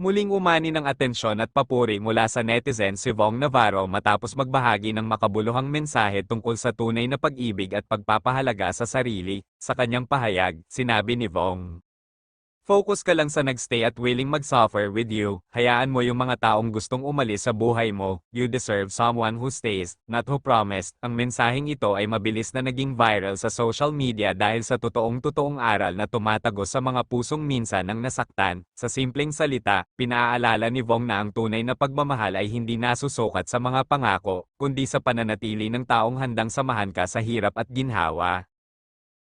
Muling umani ng atensyon at papuri mula sa netizen si Vong Navarro matapos magbahagi ng makabuluhang mensahe tungkol sa tunay na pag-ibig at pagpapahalaga sa sarili. Sa kanyang pahayag, sinabi ni Vong. Focus ka lang sa nagstay at willing mag-suffer with you. Hayaan mo yung mga taong gustong umalis sa buhay mo. You deserve someone who stays, not who promised. Ang mensaheng ito ay mabilis na naging viral sa social media dahil sa totoong-totoong aral na tumatagos sa mga pusong minsan ng nasaktan. Sa simpleng salita, pinaaalala ni Vong na ang tunay na pagmamahal ay hindi nasusukat sa mga pangako, kundi sa pananatili ng taong handang samahan ka sa hirap at ginhawa.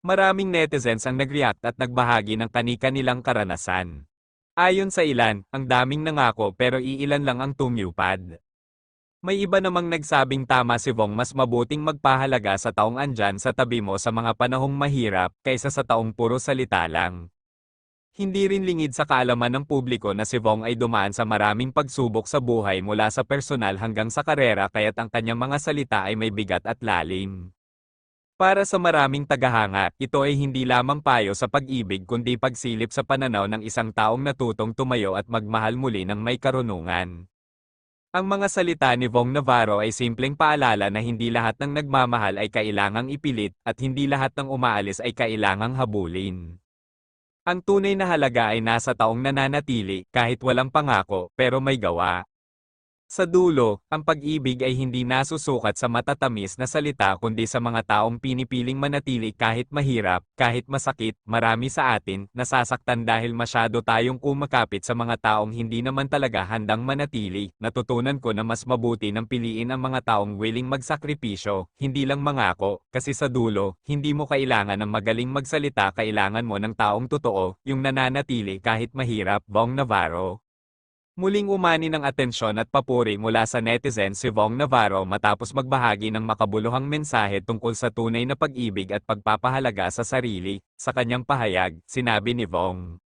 Maraming netizens ang nag-react at nagbahagi ng kani-kanilang karanasan. Ayon sa ilan, ang daming nangako pero iilan lang ang tumupad. May iba namang nagsabing tama si Vong mas mabuting magpahalaga sa taong andyan sa tabi mo sa mga panahong mahirap kaysa sa taong puro salita lang. Hindi rin lingid sa kaalaman ng publiko na si Vong ay dumaan sa maraming pagsubok sa buhay mula sa personal hanggang sa karera kaya't ang kanyang mga salita ay may bigat at lalim. Para sa maraming tagahanga, ito ay hindi lamang payo sa pag-ibig kundi pagsilip sa pananaw ng isang taong natutong tumayo at magmahal muli ng may karunungan. Ang mga salita ni Vong Navarro ay simpleng paalala na hindi lahat ng nagmamahal ay kailangang ipilit at hindi lahat ng umaalis ay kailangang habulin. Ang tunay na halaga ay nasa taong nananatili kahit walang pangako pero may gawa. Sa dulo, ang pag-ibig ay hindi nasusukat sa matatamis na salita kundi sa mga taong pinipiling manatili kahit mahirap, kahit masakit, marami sa atin, nasasaktan dahil masyado tayong kumakapit sa mga taong hindi naman talaga handang manatili. Natutunan ko na mas mabuti nang piliin ang mga taong willing magsakripisyo, hindi lang mangako, kasi sa dulo, hindi mo kailangan ng magaling magsalita kailangan mo ng taong totoo, yung nananatili kahit mahirap. Bong Navarro Muling umani ng atensyon at papuri mula sa netizen si Vong Navarro matapos magbahagi ng makabuluhang mensahe tungkol sa tunay na pag-ibig at pagpapahalaga sa sarili. Sa kanyang pahayag, sinabi ni Vong.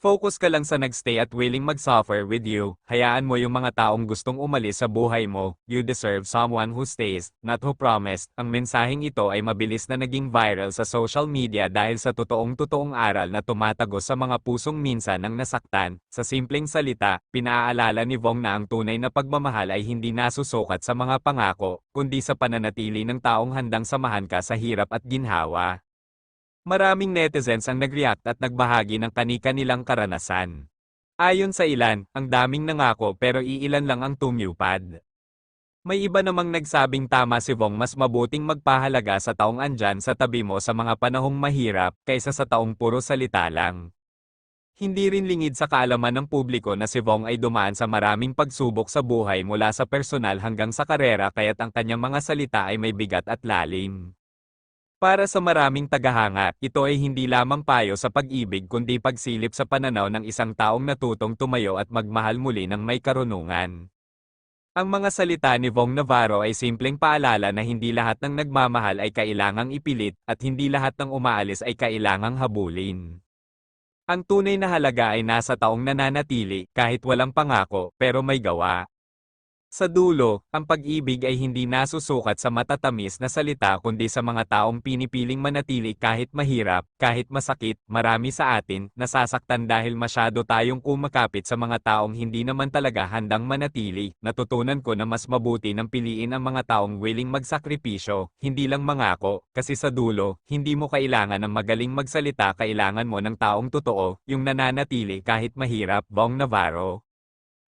Focus ka lang sa nagstay at willing mag-suffer with you. Hayaan mo yung mga taong gustong umalis sa buhay mo. You deserve someone who stays, not who promised. Ang mensaheng ito ay mabilis na naging viral sa social media dahil sa totoong-totoong aral na tumatagos sa mga pusong minsan ng nasaktan. Sa simpleng salita, pinaaalala ni Vong na ang tunay na pagmamahal ay hindi nasusukat sa mga pangako, kundi sa pananatili ng taong handang samahan ka sa hirap at ginhawa. Maraming netizens ang nag-react at nagbahagi ng kani-kanilang karanasan. Ayon sa ilan, ang daming nangako pero iilan lang ang tumupad. May iba namang nagsabing tama si Vong mas mabuting magpahalaga sa taong andyan sa tabi mo sa mga panahong mahirap kaysa sa taong puro salita lang. Hindi rin lingid sa kaalaman ng publiko na si Vong ay dumaan sa maraming pagsubok sa buhay mula sa personal hanggang sa karera kaya't ang kanyang mga salita ay may bigat at lalim. Para sa maraming tagahanga, ito ay hindi lamang payo sa pag-ibig kundi pagsilip sa pananaw ng isang taong natutong tumayo at magmahal muli ng may karunungan. Ang mga salita ni Vong Navarro ay simpleng paalala na hindi lahat ng nagmamahal ay kailangang ipilit at hindi lahat ng umaalis ay kailangang habulin. Ang tunay na halaga ay nasa taong nananatili kahit walang pangako pero may gawa. Sa dulo, ang pag-ibig ay hindi nasusukat sa matatamis na salita kundi sa mga taong pinipiling manatili kahit mahirap, kahit masakit, marami sa atin, nasasaktan dahil masyado tayong kumakapit sa mga taong hindi naman talaga handang manatili. Natutunan ko na mas mabuti nang piliin ang mga taong willing magsakripisyo, hindi lang mangako, kasi sa dulo, hindi mo kailangan ng magaling magsalita kailangan mo ng taong totoo, yung nananatili kahit mahirap. Bong Navarro